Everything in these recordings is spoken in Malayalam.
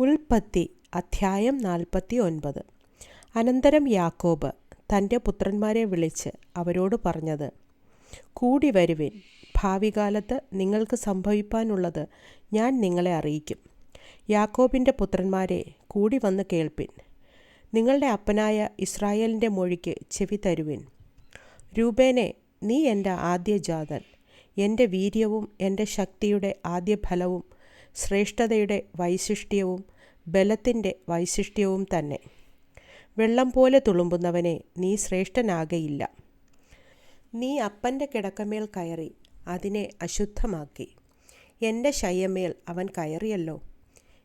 ഉൽപ്പത്തി അധ്യായം നാൽപ്പത്തി ഒൻപത് അനന്തരം യാക്കോബ് തന്റെ പുത്രന്മാരെ വിളിച്ച് അവരോട് പറഞ്ഞത് കൂടി വരുവിൻ. ഭാവികാലത്ത് നിങ്ങൾക്ക് സംഭവിപ്പാനുള്ളത് ഞാൻ നിങ്ങളെ അറിയിക്കും. യാക്കോബിന്റെ പുത്രന്മാരെ കൂടി വന്ന് കേൾപ്പിൻ. നിങ്ങളുടെ അപ്പനായ ഇസ്രായേലിന്റെ മൊഴിക്ക് ചെവി തരുവിൻ. രൂപേനെ നീ എന്റെ ആദ്യജാതൻ. എന്റെ വീര്യവും എന്റെ ശക്തിയുടെ ആദ്യ ഫലവും ശ്രേഷ്ഠതയുടെ വൈശിഷ്ട്യവും ബലത്തിന്റെ വൈശിഷ്ട്യവും തന്നെ. വെള്ളം പോലെ തുളുമ്പുന്നവനെ നീ ശ്രേഷ്ഠനാകയില്ല. നീ അപ്പന്റെ കിടക്കമേൽ കയറി അതിനെ അശുദ്ധമാക്കി. എന്റെ ശയ്യമേൽ അവൻ കയറിയല്ലോ.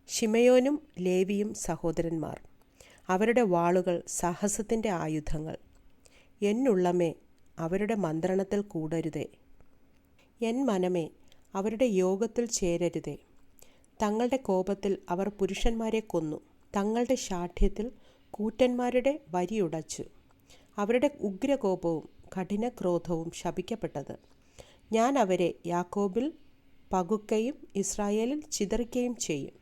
ഷിമയോനും ലേവിയും സഹോദരന്മാർ അവരുടെ വാളുകൾ സാഹസത്തിന്റെ ആയുധങ്ങൾ. എന്നുള്ളമേ അവരുടെ മന്ത്രണത്തിൽ കൂടരുതേ. എൻ മനമേ അവരുടെ യോഗത്തിൽ ചേരരുതേ. തങ്ങളുടെ കോപത്തിൽ അവർ പുരുഷന്മാരെ കൊന്നു. തങ്ങളുടെ ശാഠ്യത്തിൽ കൂറ്റന്മാരുടെ വരിയുടച്ചു അവരുടെ ഉഗ്രകോപവും കഠിന ക്രോധവും ശപിക്കപ്പെട്ടത്. ഞാൻ അവരെ യാക്കോബിൽ പകുക്കയും ഇസ്രായേലിൽ ചിതറിക്കുകയും ചെയ്യും.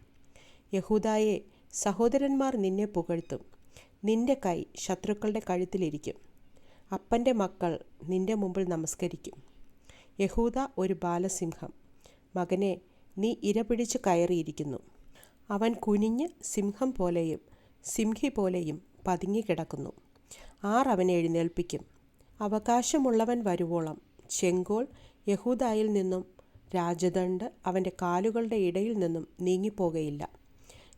യഹൂദായെ സഹോദരന്മാർ നിന്നെ പുകഴ്ത്തും. നിന്റെ കൈ ശത്രുക്കളുടെ കഴുത്തിലിരിക്കും അപ്പന്റെ മക്കൾ നിന്റെ മുമ്പിൽ നമസ്കരിക്കും. യഹൂദ ഒരു ബാലസിംഹം. മകനെ നീ ഇരപിടിച്ച് കയറിയിരിക്കുന്നു. അവൻ കുനിഞ്ഞ് സിംഹം പോലെയും സിംഹി പോലെയും പതുങ്ങിക്കിടക്കുന്നു ആർ അവനെ എഴുന്നേൽപ്പിക്കും. അവകാശമുള്ളവൻ വരുവോളം. ചെങ്കോൾ യഹൂദായിൽ നിന്നും രാജദണ്ഡ് അവന്റെ കാലുകളുടെ ഇടയിൽ നിന്നും നീങ്ങിപ്പോകയില്ല.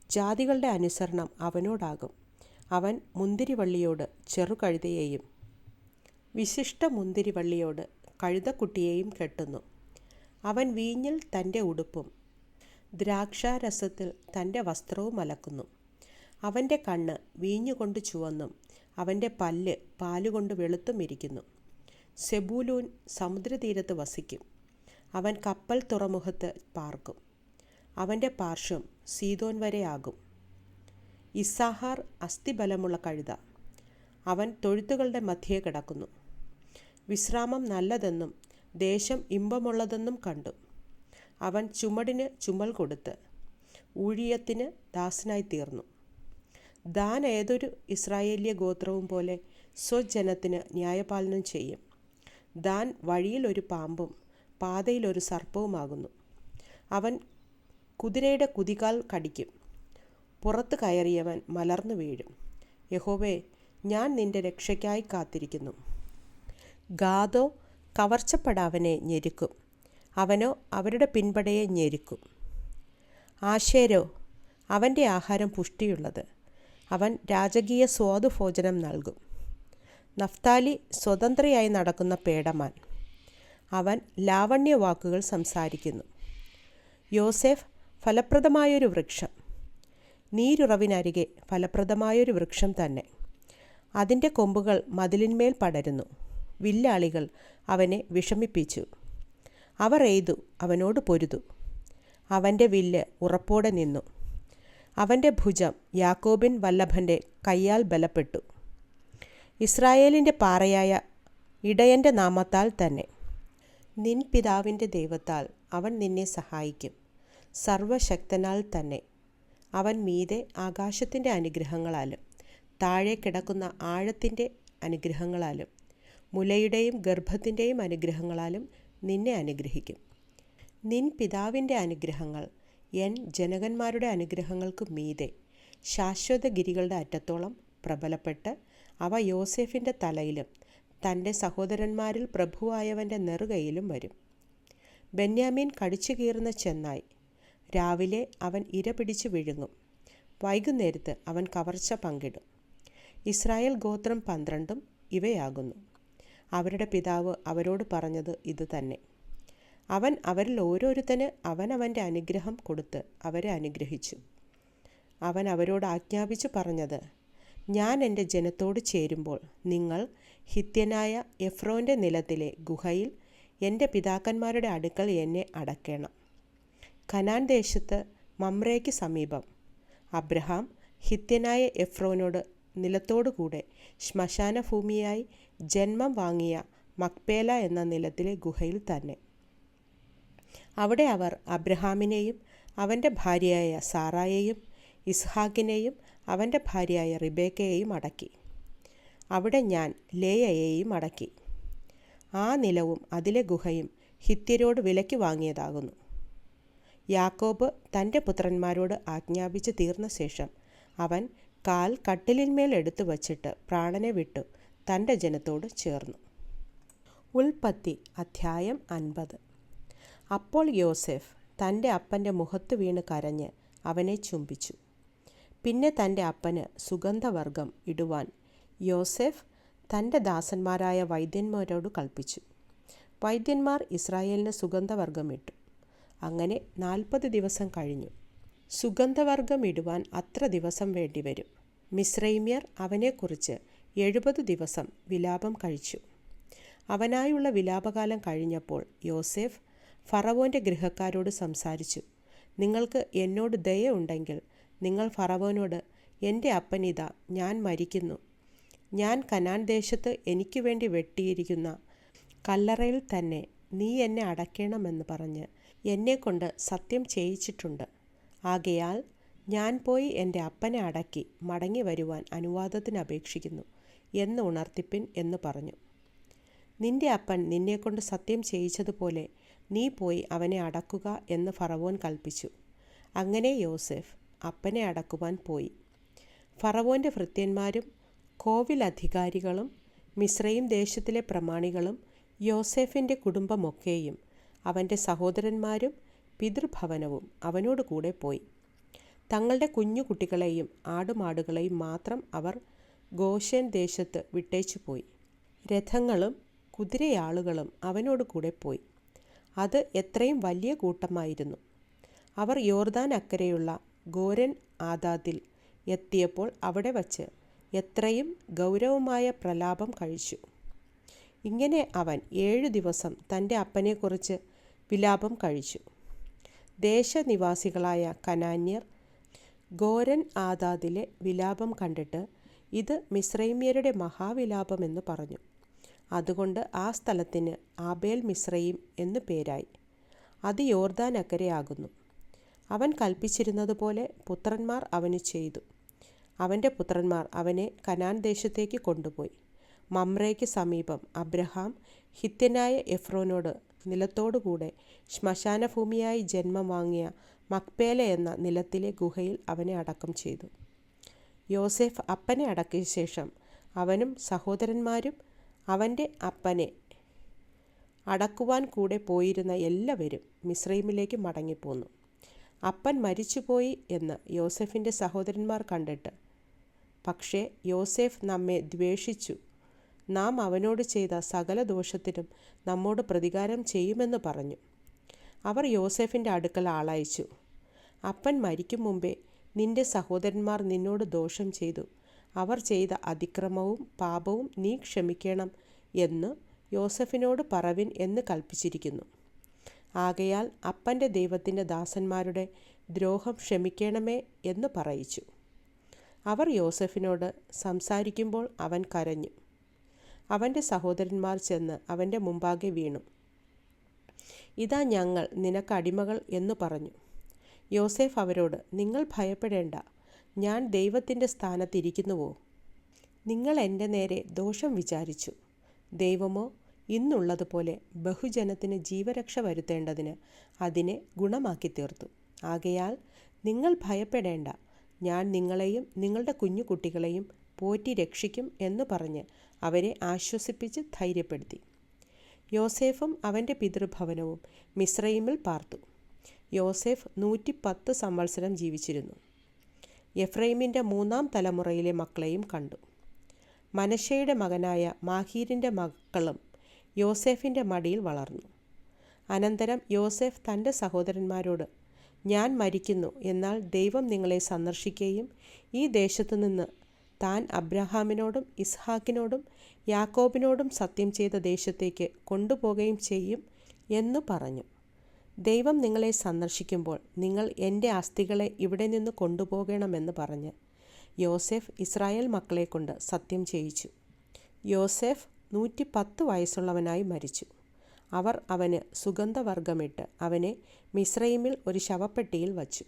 ജാതികളുടെ അനുസരണം അവനോടാകും. അവൻ മുന്തിരിവള്ളിയോട് ചെറുകഴുതയെയും വിശിഷ്ട മുന്തിരിവള്ളിയോട് കഴുതക്കുട്ടിയെയും കെട്ടുന്നു. അവൻ വീഞ്ഞിൽ തന്റെ ഉടുപ്പും ദ്രാക്ഷാരസത്തിൽ തന്റെ വസ്ത്രവും അലക്കുന്നു. അവന്റെ കണ്ണ് വീഞ്ഞുകൊണ്ട് ചുവന്നും അവന്റെ പല്ല് പാലുകൊണ്ട് വെളുത്തും ഇരിക്കുന്നു. സെബൂലൂൻ സമുദ്രതീരത്ത് വസിക്കും. അവൻ കപ്പൽ തുറമുഖത്ത് പാർക്കും. അവന്റെ പാർശ്വം സീതോൻ വരെയാകും ഇസാഹാർ അസ്ഥിബലമുള്ള കഴുത. അവൻ തൊഴുത്തുകളുടെ മധ്യേ കിടക്കുന്നു. വിശ്രാമം നല്ലതെന്നും ദേശം ഇമ്പമുള്ളതെന്നും കണ്ടു. അവൻ ചുമടിന് ചുമൽ കൊടുത്ത് ഊഴിയത്തിന് ദാസനായി തീർന്നു. ദാൻ ഏതൊരു ഇസ്രായേലിയ ഗോത്രവും പോലെ സ്വജനത്തിന് ന്യായപാലനം ചെയ്യും. ദാൻ വഴിയിൽ ഒരു പാമ്പും പാതയിൽ ഒരു സർപ്പവുമാകുന്നു. അവൻ കുതിരയുടെ കുതികാൽ കടിക്കും. പുറത്ത് കയറിയവൻ മലർന്നു വീഴും. യഹോവേ ഞാൻ നിന്റെ രക്ഷയ്ക്കായി കാത്തിരിക്കുന്നു. ഗാദോ കവർച്ചപ്പെടാവനെ ഞെരുക്കും. അവനോ അവരുടെ പിൻപടയെ ഞെരുക്കും. ആശേരോ അവന്റെ ആഹാരം പുഷ്ടിയുള്ളത്. അവൻ രാജകീയ സ്വാദുഭോജനം നൽകും. നഫ്താലി സ്വതന്ത്രയായി നടക്കുന്ന പേടമാൻ. അവൻ ലാവണ്യവാക്കുകൾ സംസാരിക്കുന്നു. യോസെഫ് ഫലപ്രദമായൊരു വൃക്ഷം. നീരുറവിനരികെ ഫലപ്രദമായൊരു വൃക്ഷം തന്നെ. അതിന്റെ കൊമ്പുകൾ മതിലിന്മേൽ പടരുന്നു. വില്ലാളികൾ അവനെ വിഷമിപ്പിച്ചു. അവർ എയ്തു അവനോട് പൊരുതു. അവന്റെ വില്ല് ഉറപ്പോടെ നിന്നു. അവന്റെ ഭുജം യാക്കോബിൻ വല്ലഭന്റെ കയ്യാൽ ബലപ്പെട്ടു. ഇസ്രായേലിന്റെ പാറയായ ഇടയന്റെ നാമത്താൽ തന്നെ. നിൻ പിതാവിന്റെ ദൈവത്താൽ അവൻ നിന്നെ സഹായിക്കും. സർവശക്തനാൽ തന്നെ. അവൻ മീതെ ആകാശത്തിന്റെ അനുഗ്രഹങ്ങളാലും താഴെ കിടക്കുന്ന ആഴത്തിന്റെ അനുഗ്രഹങ്ങളാലും. മുലയുടെയും ഗർഭത്തിന്റെയും അനുഗ്രഹങ്ങളാലും നിന്നെ അനുഗ്രഹിക്കും. നിൻ പിതാവിന്റെ അനുഗ്രഹങ്ങൾ എൻ ജനകന്മാരുടെ അനുഗ്രഹങ്ങൾക്ക് മീതെ ശാശ്വത ഗിരികളുടെ അറ്റത്തോളം പ്രബലപ്പെട്ട് അവ യോസെഫിന്റെ തലയിലും തന്റെ സഹോദരന്മാരിൽ പ്രഭുവായവന്റെ നെറുകയിലും വരും. ബെന്യാമീൻ കടിച്ചു കീറുന്ന ചെന്നായി രാവിലെ അവൻ ഇര പിടിച്ച് വിഴുങ്ങും. വൈകുന്നേരത്ത് അവൻ കവർച്ച പങ്കിടും. ഇസ്രായേൽ ഗോത്രം പന്ത്രണ്ടും ഇവയാകുന്നു. അവരുടെ പിതാവ് അവരോട് പറഞ്ഞത് ഇതുതന്നെ അവൻ അവരിൽ ഓരോരുത്തന് അവനവന്റെ അനുഗ്രഹം കൊടുത്ത് അവരെ അനുഗ്രഹിച്ചു. അവൻ അവരോട് ആജ്ഞാപിച്ചു പറഞ്ഞത് ഞാൻ എന്റെ ജനത്തോട് ചേരുമ്പോൾ നിങ്ങൾ ഹിത്യനായ എഫ്രോന്റെ നിലത്തിലെ ഗുഹയിൽ എന്റെ പിതാക്കന്മാരുടെ അടുക്കൽ എന്നെ അടക്കണം. കനാൻ ദേശത്ത് മമ്രയ്ക്ക് സമീപം അബ്രഹാം ഹിത്യനായ എഫ്രോനോട് നിലത്തോടുകൂടെ ശ്മശാന ഭൂമിയായി ജന്മം വാങ്ങിയ മക്പേല എന്ന നിലത്തിലെ ഗുഹയിൽ തന്നെ. അവിടെ അവർ അബ്രഹാമിനെയും അവന്റെ ഭാര്യയായ സാറായെയും ഇസ്ഹാക്കിനെയും അവന്റെ ഭാര്യയായ റിബേക്കയെയും അടക്കി. അവിടെ ഞാൻ ലേയയെയും അടക്കി. ആ നിലവും അതിലെ ഗുഹയും ഹിത്യരോട് വിലയ്ക്ക് വാങ്ങിയതാകുന്നു. യാക്കോബ് തന്റെ പുത്രന്മാരോട് ആജ്ഞാപിച്ച് തീർന്ന ശേഷം അവൻ കാൽ കട്ടിലിന്മേൽ എടുത്തു വച്ചിട്ട് പ്രാണനെ വിട്ടു. തന്റെ ജനത്തോട് ചേർന്നു. ഉൽപ്പത്തി അധ്യായം അൻപത്. അപ്പോൾ യോസെഫ് തന്റെ അപ്പന്റെ മുഖത്ത് വീണ് കരഞ്ഞ് അവനെ ചുംബിച്ചു. പിന്നെ തന്റെ അപ്പന് സുഗന്ധവർഗം ഇടുവാൻ യോസെഫ് തന്റെ ദാസന്മാരായ വൈദ്യന്മാരോട് കൽപ്പിച്ചു. വൈദ്യന്മാർ ഇസ്രായേലിന് സുഗന്ധവർഗം ഇട്ടു. അങ്ങനെ നാൽപ്പത് ദിവസം കഴിഞ്ഞു. സുഗന്ധവർഗം ഇടുവാൻ അത്ര ദിവസം വേണ്ടിവരും. മിശ്രൈമ്യർ അവനെക്കുറിച്ച് എഴുപത് ദിവസം വിലാപം കഴിച്ചു. അവനായുള്ള വിലാപകാലം കഴിഞ്ഞപ്പോൾ യോസെഫ് ഫറവോന്റെ ഗൃഹക്കാരോട് സംസാരിച്ചു. നിങ്ങൾക്ക് എന്നോട് ദയ ഉണ്ടെങ്കിൽ നിങ്ങൾ ഫറവോനോട് എന്റെ അപ്പനിത ഞാൻ മരിക്കുന്നു. ഞാൻ കനാൻ ദേശത്ത് എനിക്ക് വേണ്ടി വെട്ടിയിരിക്കുന്ന കല്ലറയിൽ തന്നെ നീ എന്നെ അടയ്ക്കണമെന്ന് പറഞ്ഞ് എന്നെക്കൊണ്ട് സത്യം ചെയ്യിച്ചിട്ടുണ്ട്. ആകയാൽ ഞാൻ പോയി എന്റെ അപ്പനെ അടക്കി മടങ്ങി വരുവാൻ അനുവാദത്തിന് അപേക്ഷിക്കുന്നു എന്ന് ഉണർത്തിപ്പിൻ എന്ന് പറഞ്ഞു. നിന്റെ അപ്പൻ നിന്നെക്കൊണ്ട് സത്യം ചെയ്യിച്ചതുപോലെ നീ പോയി അവനെ അടക്കുക എന്ന് ഫറവോൻ കൽപ്പിച്ചു. അങ്ങനെ യോസെഫ് അപ്പനെ അടക്കുവാൻ പോയി. ഫറവോന്റെ ഭൃത്യന്മാരും കോവിലധികാരികളും മിശ്രയും ദേശത്തിലെ പ്രമാണികളും യോസെഫിന്റെ കുടുംബമൊക്കെയും അവന്റെ സഹോദരന്മാരും പിതൃഭവനവും അവനോട് കൂടെ പോയി. തങ്ങളുടെ കുഞ്ഞു കുട്ടികളെയും ആടുമാടുകളെയും മാത്രം അവർ ഗോഷൻ ദേശത്ത് വിട്ടേച്ചു പോയി. രഥങ്ങളും കുതിരയാളുകളും അവനോട് കൂടെ പോയി. അത് എത്രയും വലിയ കൂട്ടമായിരുന്നു. അവർ യോർദാൻ അക്കരെയുള്ള ഗോരൻ ആദാദിൽ എത്തിയപ്പോൾ അവിടെ വച്ച് എത്രയും ഗൗരവമായ പ്രലാപം കഴിച്ചു. ഇങ്ങനെ അവൻ ഏഴു ദിവസം തന്റെ അപ്പനെക്കുറിച്ച് വിലാപം കഴിച്ചു. ദേശനിവാസികളായ കനാന്യർ ഗോരൻ ആദാദിലെ വിലാപം കണ്ടിട്ട് ഇത് മിശ്രൈമ്യരുടെ മഹാവിലാപമെന്ന് പറഞ്ഞു. അതുകൊണ്ട് ആ സ്ഥലത്തിന് ആബേൽ മിശ്രയും എന്നു പേരായി. അത് യോർദാൻ അക്കരെയാകുന്നു. അവൻ കൽപ്പിച്ചിരുന്നതുപോലെ പുത്രന്മാർ അവന് ചെയ്തു. അവന്റെ പുത്രന്മാർ അവനെ കനാൻ ദേശത്തേക്ക് കൊണ്ടുപോയി. മമ്രയ്ക്ക് സമീപം അബ്രഹാം ഹിത്യനായ എഫ്രോനോട് നിലത്തോടുകൂടെ ശ്മശാനഭൂമിയായി ജന്മം വാങ്ങിയ മക്പേല എന്ന നിലത്തിലെ ഗുഹയിൽ അവനെ അടക്കം ചെയ്തു. യോസെഫ് അപ്പനെ അടക്കിയ ശേഷം അവനും സഹോദരന്മാരും അവന്റെ അപ്പനെ അടക്കുവാൻ കൂടെ പോയിരുന്ന എല്ലാവരും മിശ്രൈമിലേക്ക് മടങ്ങിപ്പോന്നു. അപ്പൻ മരിച്ചുപോയി എന്ന് യോസെഫിന്റെ സഹോദരന്മാർ കണ്ടിട്ട്. പക്ഷേ യോസെഫ് നമ്മെ ദ്വേഷിച്ചു. നാം അവനോട് ചെയ്ത സകല ദോഷത്തിനും നമ്മോട് പ്രതികാരം ചെയ്യുമെന്ന് പറഞ്ഞു. അവർ യോസെഫിന്റെ അടുക്കൽ ആളയച്ചു. അപ്പൻ മരിക്കും മുമ്പേ നിന്റെ സഹോദരന്മാർ നിന്നോട് ദോഷം ചെയ്തു. അവർ ചെയ്ത അതിക്രമവും പാപവും നീ ക്ഷമിക്കണം എന്ന് യോസഫിനോട് പറവിൻ എന്ന് കൽപ്പിച്ചിരിക്കുന്നു. ആകയാൽ അപ്പന്റെ ദൈവത്തിന്റെ ദാസന്മാരുടെ ദ്രോഹം ക്ഷമിക്കണമേ എന്ന് പറയിച്ചു അവർ യോസഫിനോട് സംസാരിക്കുമ്പോൾ അവൻ കരഞ്ഞു. അവന്റെ സഹോദരന്മാർ ചെന്ന് അവന്റെ മുമ്പാകെ വീണു. ഇതാ ഞങ്ങൾ നിനക്ക് അടിമകൾ എന്ന് പറഞ്ഞു. യോസേഫ് അവരോട് നിങ്ങൾ ഭയപ്പെടേണ്ട. ഞാൻ ദൈവത്തിന്റെ സ്ഥാനത്തിരിക്കുന്നുവോ? നിങ്ങൾ എന്റെ നേരെ ദോഷം വിചാരിച്ചു. ദൈവമോ ഇന്നുള്ളതുപോലെ ബഹുജനത്തിന് ജീവരക്ഷ വരുത്തേണ്ടതിന് അതിനെ ഗുണമാക്കി തീർത്തു ആകയാൽ നിങ്ങൾ ഭയപ്പെടേണ്ട. ഞാൻ നിങ്ങളെയും നിങ്ങളുടെ കുഞ്ഞു കുട്ടികളെയും പോറ്റി രക്ഷിക്കും എന്ന് പറഞ്ഞ് അവരെ ആശ്വസിപ്പിച്ച് ധൈര്യപ്പെടുത്തി. യോസേഫും അവന്റെ പിതൃഭവനവും മിശ്രയിമിൽ പാർത്തു. യോസേഫ് നൂറ്റിപ്പത്ത് സംവത്സരം ജീവിച്ചിരുന്നു. എഫ്രൈമിന്റെ മൂന്നാം തലമുറയിലെ മക്കളെയും കണ്ടു. മനശയുടെ മകനായ മാഹീരിന്റെ മക്കളും യോസേഫിന്റെ മടിയിൽ വളർന്നു. അനന്തരം യോസേഫ് തന്റെ സഹോദരന്മാരോട് ഞാൻ മരിക്കുന്നു എന്നാൽ ദൈവം നിങ്ങളെ സന്ദർശിക്കുകയും ഈ ദേശത്തു നിന്ന് താൻ അബ്രഹാമിനോടും ഇസ്ഹാക്കിനോടും യാക്കോബിനോടും സത്യം ചെയ്ത ദേശത്തേക്ക് കൊണ്ടുപോകുകയും ചെയ്യും എന്നു പറഞ്ഞു. ദൈവം നിങ്ങളെ സന്ദർശിക്കുമ്പോൾ നിങ്ങൾ എന്റെ അസ്ഥികളെ ഇവിടെ നിന്ന് കൊണ്ടുപോകണമെന്ന് പറഞ്ഞ് യോസെഫ് ഇസ്രായേൽ മക്കളെ കൊണ്ട് സത്യം ചെയ്യിച്ചു. യോസെഫ് നൂറ്റി പത്ത് വയസ്സുള്ളവനായി മരിച്ചു. അവർ അവന് സുഗന്ധവർഗമിട്ട് അവനെ മിശ്രൈമിൽ ഒരു ശവപ്പെട്ടിയിൽ വച്ചു.